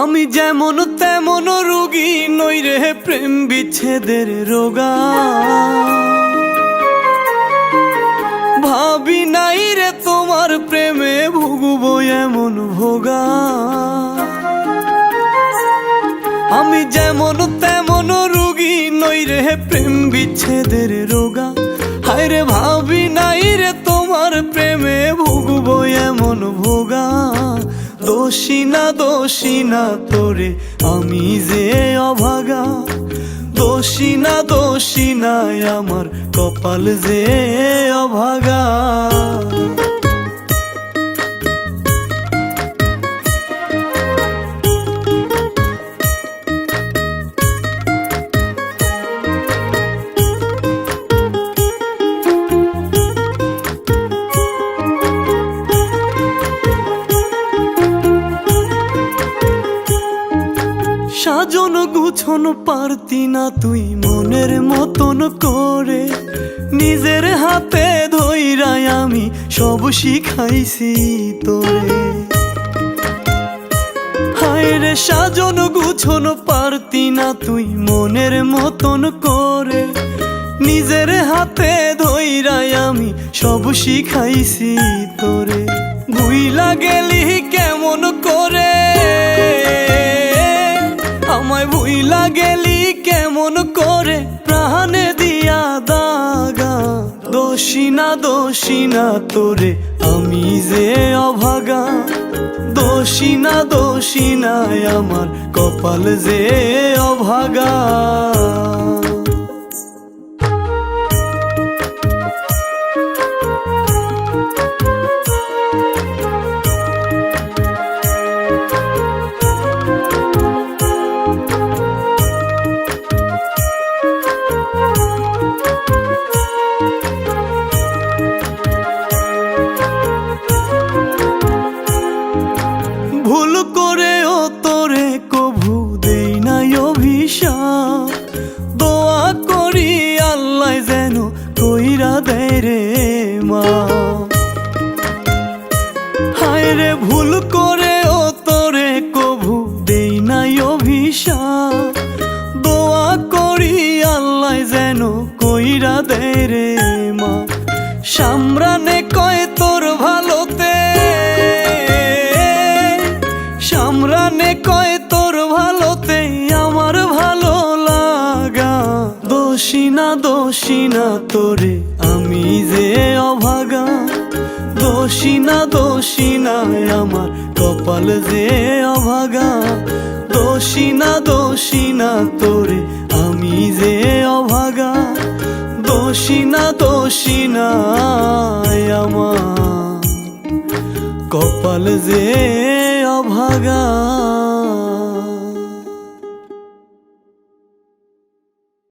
আমি যেমন তেমন রোগী নই রে প্রেম বিচ্ছেদের রোগা। ভাবি নাই রে তোমার প্রেমে ভুগবো এমন ভোগা। আমি যেমন তেমন রোগী নই রে প্রেম বিচ্ছেদের রোগা। হায় রে ভাবি নাই রে দোষী না দোষী না তোরে আমি যে অভাগা। দোষী না দোষী না আমার কপাল যে অভাগা। সাজন গুছন পারতি না তুই মনের মতন করে। নিজের হাতে ধইরাই আমি সব শিখাইছি তোরে। হায় রে সাজন গুছন পারতি না তুই মনের মতন করে। নিজের হাতে ধইরাই আমি সব শিখাইছি তোরে। ভুইলা গেলি কেমন দোষী না দোষী না তোরে, আমি যে অভাগা। দোষী না দোষী আমার কপাল যে অভাগা। করে ও তোরে কভু দেই নাই অভিশাপ। দোয়া করি আল্লাহ যেন কইরা দেয় রে মা। হায় রে, ভুল করে ও তোরে কভু দেই নাই অভিশাপ। দোয়া করি আল্লাহ যেন কইরা দেয় রে মা। সামরানে কয় না দোষী না তোরে, আমি যে অভাগা। দোষী না দোষী না, আমার কপাল যে অভাগা। দোষী না দোষী না তোরে, আমি যে অভাগা। দোষী না দোষী না, আমার কপাল যে অভাগা।